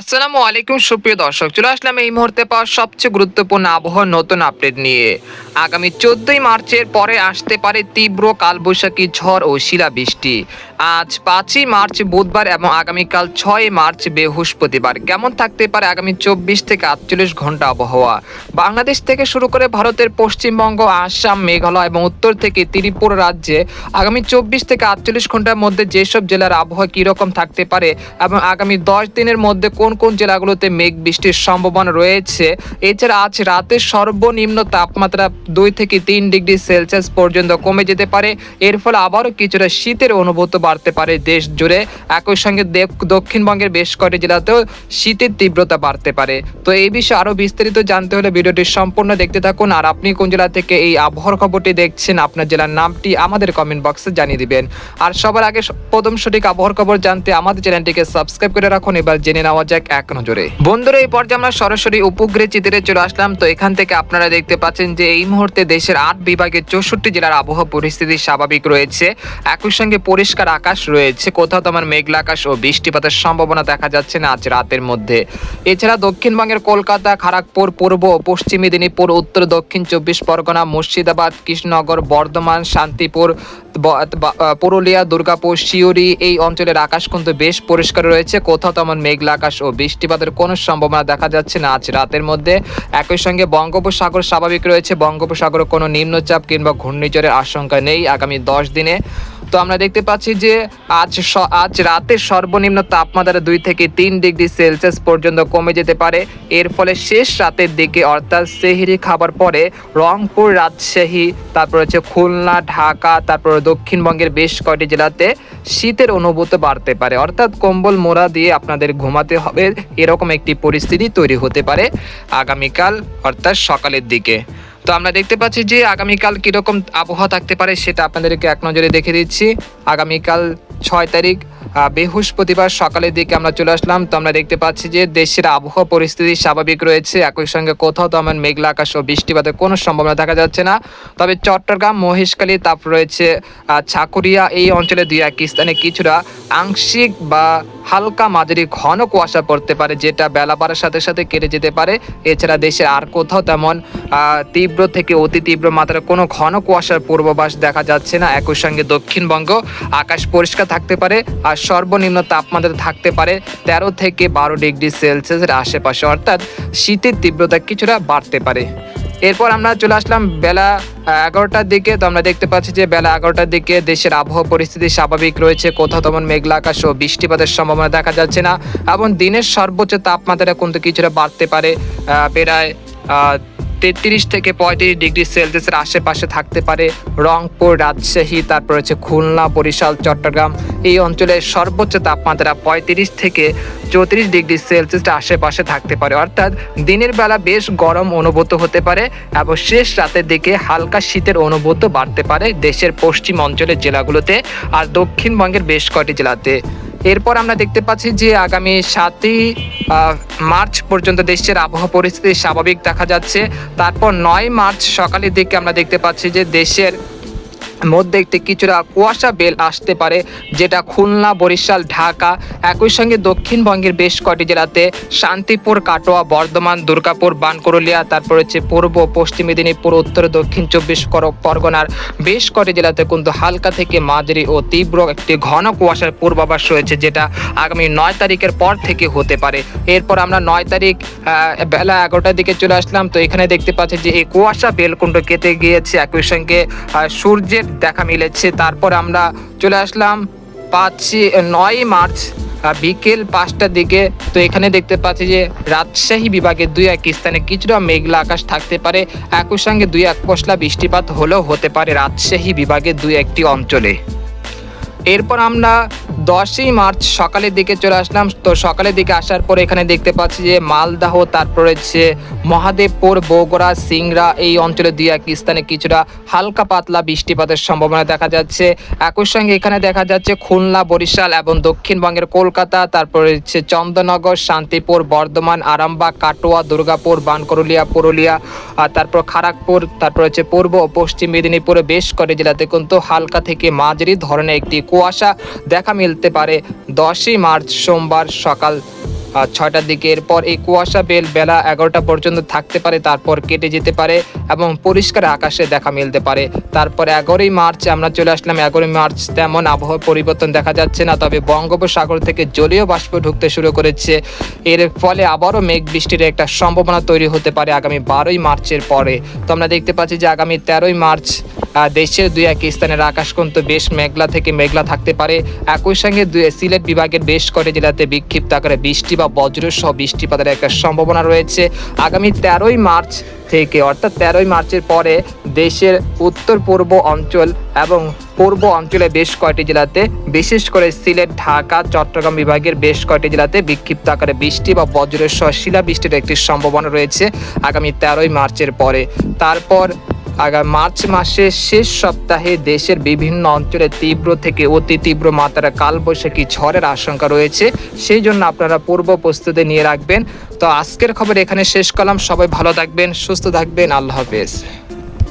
আসসালামু আলাইকুম, সুপ্রিয় দর্শক। চলে আসলাম এই মুহূর্তে পাওয়া সবচেয়ে গুরুত্বপূর্ণ আবহাওয়ার নতুন আপডেট নিয়ে। আগামী চোদ্দই মার্চের পরে আসতে পারে তীব্র কালবৈশাখী ঝড় ও শিলাবৃষ্টি। আজ পাঁচই মার্চ বুধবার এবং আগামীকাল ছয় মার্চ বৃহস্পতিবার। কেমন থাকতে পারে আগামী চব্বিশ থেকে আটচল্লিশ ঘণ্টা আবহাওয়া? বাংলাদেশ থেকে শুরু করে ভারতের পশ্চিমবঙ্গ, আসাম, মেঘালয় এবং উত্তর থেকে ত্রিপুরা রাজ্যে আগামী চব্বিশ থেকে আটচল্লিশ ঘণ্টার মধ্যে যেসব জেলার আবহাওয়া কীরকম থাকতে পারে এবং আগামী দশ দিনের মধ্যে কোন কোন কোন জেলাগুলোতে মেঘ বৃষ্টির সম্ভাবনা রয়েছে? এছাড়া আজ রাতে সর্বনিম্ন তাপমাত্রা দুই থেকে তিন ডিগ্রি সেলসিয়াস পর্যন্ত কমে যেতে পারে। এর ফলে আবারও কিছুটা শীতের অনুভূত বাড়তে পারে দেশ জুড়ে। একই সঙ্গে দক্ষিণবঙ্গের বেশ কয়েকটি জেলাতেও শীতের তীব্রতা বাড়তে পারে। তো এই বিষয়ে আরও বিস্তারিত জানতে হলে ভিডিওটি সম্পূর্ণ দেখতে থাকুন। আর আপনি কোন জেলা থেকে এই আবহাওয়ার খবরটি দেখছেন, আপনার জেলার নামটি আমাদের কমেন্ট বক্সে জানিয়ে দিবেন। আর সবার আগে প্রথম সঠিক আবহাওয়ার খবর জানতে আমাদের চ্যানেলটিকে সাবস্ক্রাইব করে রাখুন। এবার জেনে নেওয়া যাক এক নজরে। বন্ধুরা, এই পর্যায়ে আমরা সরাসরি উপগ্রহ চিত্রে চলে আসলাম। তো এখান থেকে আপনারা দেখতে পাচ্ছেন যে এই মুহূর্তে দেশের আট বিভাগের চৌষট্টি জেলার আবহাওয়া পরিস্থিতি স্বাভাবিক রয়েছে। একই সঙ্গে পরিষ্কার আকাশ রয়েছে। কোথাও তোমার মেঘলা আকাশ ও বৃষ্টিপাতের সম্ভাবনা দেখা যাচ্ছে না আজ রাতের মধ্যে। এছাড়া দক্ষিণবঙ্গের কলকাতা খড়গপুর পূর্ব ও পশ্চিম মেদিনীপুর, উত্তর, দক্ষিণ চব্বিশ পরগনা, মুর্শিদাবাদ, কৃষ্ণনগর, বর্ধমান, শান্তিপুর পুরুলিয়া, দুর্গাপুর শিউরি এই অঞ্চলের আকাশ কিন্তু বেশ পরিষ্কার রয়েছে। কোথাও তেমন মেঘলা আকাশ ও বৃষ্টিপাতের কোনো সম্ভাবনা দেখা যাচ্ছে না। আজ রাতের মধ্যে একই সঙ্গে বঙ্গোপসাগর স্বাভাবিক রয়েছে। বঙ্গোপসাগরে কোনো নিম্নচাপ কিংবা ঘূর্ণিঝড়ের আশঙ্কা নেই। আগামী দশ দিনে তো আমরা দেখতে পাচ্ছি যে আজ আজ রাতে সর্বনিম্ন তাপমাত্রা দুই থেকে তিন ডিগ্রি সেলসিয়াস পর্যন্ত কমে যেতে পারে। এর ফলে শেষ রাতের দিকে অর্থাৎ সেহিরি খাবার পরে রংপুর, রাজশাহী, তারপর হচ্ছে খুলনা, ঢাকা, তারপর দক্ষিণবঙ্গের বেশ কয়টি জেলাতে শীতের অনুভূতি বাড়তে পারে। অর্থাৎ কম্বল, মোড়া দিয়ে আপনাদের ঘুমাতে হবে, এরকম একটি পরিস্থিতি তৈরি হতে পারে আগামীকাল, অর্থাৎ সকালের দিকে। তো আমরা দেখতে পাচ্ছি যে আগামীকাল কীরকম আবহাওয়া থাকতে পারে সেটা আপনাদেরকে এক নজরে দেখে দিচ্ছি। আগামীকাল ছয় তারিখ বৃহস্পতিবার সকালের দিকে আমরা চলে আসলাম। তো আমরা দেখতে পাচ্ছি যে দেশের আবহাওয়া পরিস্থিতি স্বাভাবিক রয়েছে। একই সঙ্গে কোথাও তো আমার মেঘলা আকাশ ও বৃষ্টিপাতের কোনো সম্ভাবনা দেখা যাচ্ছে না। তবে চট্টগ্রাম, মহেশখালী তাপ রয়েছে ছাকুরিয়া এই অঞ্চলে দুই এক স্থানে কিছুটা আংশিক বা হালকা মাঝারি ঘন কুয়াশা পড়তে পারে, যেটা বেলা বাড়ার সাথে সাথে কেটে যেতে পারে। এছাড়া দেশের আর কোথাও তেমন তীব্র থেকে অতি তীব্র মাত্রার কোনো ঘন কুয়াশার পূর্বাভাস দেখা যাচ্ছে না। একই সঙ্গে দক্ষিণবঙ্গ আকাশ পরিষ্কার থাকতে পারে, আর সর্বনিম্ন তাপমাত্রা থাকতে পারে তেরো থেকে বারো ডিগ্রি সেলসিয়াসের আশেপাশে, অর্থাৎ শীতের তীব্রতা কিছুটা বাড়তে পারে। এরপর আমরা চলে আসলাম বেলা এগারোটার দিকে। তো আমরা দেখতে পাচ্ছি যে বেলা এগারোটার দিকে দেশের আবহাওয়া পরিস্থিতি স্বাভাবিক রয়েছে। কোথাও তেমন মেঘলা আকাশ ও বৃষ্টিপাতের সম্ভাবনা দেখা যাচ্ছে না। এবং দিনের সর্বোচ্চ তাপমাত্রা কিন্তু কিছুটা বাড়তে পারে প্রায় তেত্রিশ থেকে পঁয়ত্রিশ ডিগ্রি সেলসিয়াসের আশেপাশে থাকতে পারে রংপুর, রাজশাহী, তারপর হচ্ছে খুলনা, বরিশাল, চট্টগ্রাম। এই অঞ্চলের সর্বোচ্চ তাপমাত্রা পঁয়ত্রিশ থেকে চৌত্রিশ ডিগ্রি সেলসিয়াসের আশেপাশে থাকতে পারে। অর্থাৎ দিনের বেলা বেশ গরম অনুভূত হতে পারে এবং শেষ রাতের দিকে হালকা শীতের অনুভূত বাড়তে পারে দেশের পশ্চিম অঞ্চলের জেলাগুলোতে আর দক্ষিণবঙ্গের বেশ কয়টি জেলাতে। এরপর আমরা দেখতে পাচ্ছি যে আগামী সাতই মার্চ পর্যন্ত দেশের আবহাওয়া পরিস্থিতি স্বাভাবিক দেখা যাচ্ছে। তারপর নয় মার্চ সকালের দিকে আমরা দেখতে পাচ্ছি যে দেশের মধ্যে একটি কিছুটা কুয়াশা বেল আসতে পারে, যেটা খুলনা, বরিশাল, ঢাকা, একই সঙ্গে দক্ষিণবঙ্গের বেশ কটি জেলাতে শান্তিপুর, কাটোয়া, বর্ধমান, দুর্গাপুর বানকরলিয়া তারপর হচ্ছে পূর্ব পশ্চিম মেদিনীপুর, উত্তর, দক্ষিণ চব্বিশ পর- পরগনার বেশ কটি জেলাতে কিন্তু হালকা থেকে মাঝারি ও তীব্র একটি ঘন কুয়াশার পূর্বাভাস রয়েছে, যেটা আগামী নয় তারিখের পর থেকে হতে পারে। এরপর আমরা নয় তারিখ বেলা এগারোটার দিকে চলে আসলাম, তো এখানে দেখতে পাচ্ছি যে এই কুয়াশা বেলকুণ্ড কেটে গিয়েছে, একই সঙ্গে সূর্যের দেখা মিলেছে। তারপর আমরা চলে আসলাম পাঁচই নয় মার্চ বিকেল পাঁচটার দিকে। তো এখানে দেখতে পাচ্ছি যে রাজশাহী বিভাগের দুই এক স্থানে কিছুটা মেঘলা আকাশ থাকতে পারে। একই সঙ্গে দুই এক পশলা বৃষ্টিপাত হলেও হতে পারে রাজশাহী বিভাগের দুই একটি অঞ্চলে। এরপর আমরা দশই মার্চ সকালের দিকে চলে আসলাম। তো সকালের দিকে আসার পরে এখানে দেখতে পাচ্ছি যে মালদাহ, তারপরে হচ্ছে মহাদেবপুর, বগুড়া, সিংড়া এই অঞ্চলে দুই এক স্থানে কিছুটা হালকা পাতলা বৃষ্টিপাতের সম্ভাবনা দেখা যাচ্ছে। একই সঙ্গে এখানে দেখা যাচ্ছে খুলনা, বরিশাল এবং দক্ষিণবঙ্গের কলকাতা, তারপরে হচ্ছে চন্দ্রনগর শান্তিপুর, বর্ধমান, আরামবাগ, কাটোয়া, দুর্গাপুর, বানকরুলিয়া, পুরুলিয়া আর তারপর খড়গপুর তারপর হচ্ছে পূর্ব ও পশ্চিম মেদিনীপুরে বেশ কটি জেলাতে কিন্তু হালকা থেকে মাঝারি ধরনের একটি কুয়াশা দেখা মিলতে পারে। দশই মার্চ সোমবার সকাল ছয়টার দিকে এরপর এই কুয়াশা বেল বেলা এগারোটা পর্যন্ত থাকতে পারে, তারপর কেটে যেতে পারে এবং পরিষ্কার আকাশে দেখা মিলতে পারে। তারপর এগারোই মার্চ আমরা চলে আসলাম, এগারোই মার্চ তেমন আবহাওয়া পরিবর্তন দেখা যাচ্ছে না, তবে বঙ্গোপসাগর থেকে জলীয় বাষ্প ঢুকতে শুরু করেছে। এর ফলে আবারও মেঘ বৃষ্টির একটা সম্ভাবনা তৈরি হতে পারে আগামী বারোই মার্চের পরে। তো আমরা দেখতে পাচ্ছি যে আগামী তেরোই মার্চ দেশের দুই এক স্থানের আকাশ কিন্তু বেশ মেঘলা থেকে মেঘলা থাকতে পারে। একই সঙ্গে সিলেট বিভাগের বেশ কটি জেলাতে বিক্ষিপ্ত আকারে বৃষ্টি বা বজ্র সহ বৃষ্টিপাতের একটা সম্ভাবনা রয়েছে। আগামী তেরোই মার্চ থেকে, অর্থাৎ তেরোই মার্চের পরে দেশের উত্তর পূর্ব অঞ্চল এবং পূর্ব অঞ্চলে বেশ কয়টি জেলাতে, বিশেষ করে সিলেট, ঢাকা, চট্টগ্রাম বিভাগের বেশ কয়টি জেলাতে বিক্ষিপ্ত আকারে বৃষ্টি বা বজ্রের সহ শিলাবৃষ্টির একটি সম্ভাবনা রয়েছে আগামী তেরোই মার্চের পরে। তারপর আগামী মার্চ মাসের শেষ সপ্তাহে দেশের বিভিন্ন অঞ্চলে তীব্র থেকে অতি তীব্র মাত্রার কালবৈশাখী ঝড়ের আশঙ্কা রয়েছে। সেই জন্য আপনারা পূর্ব প্রস্তুতি নিয়ে রাখবেন। তো আজকের খবর এখানে শেষ করলাম। সবাই ভালো থাকবেন, সুস্থ থাকবেন। আল্লাহ হাফেজ।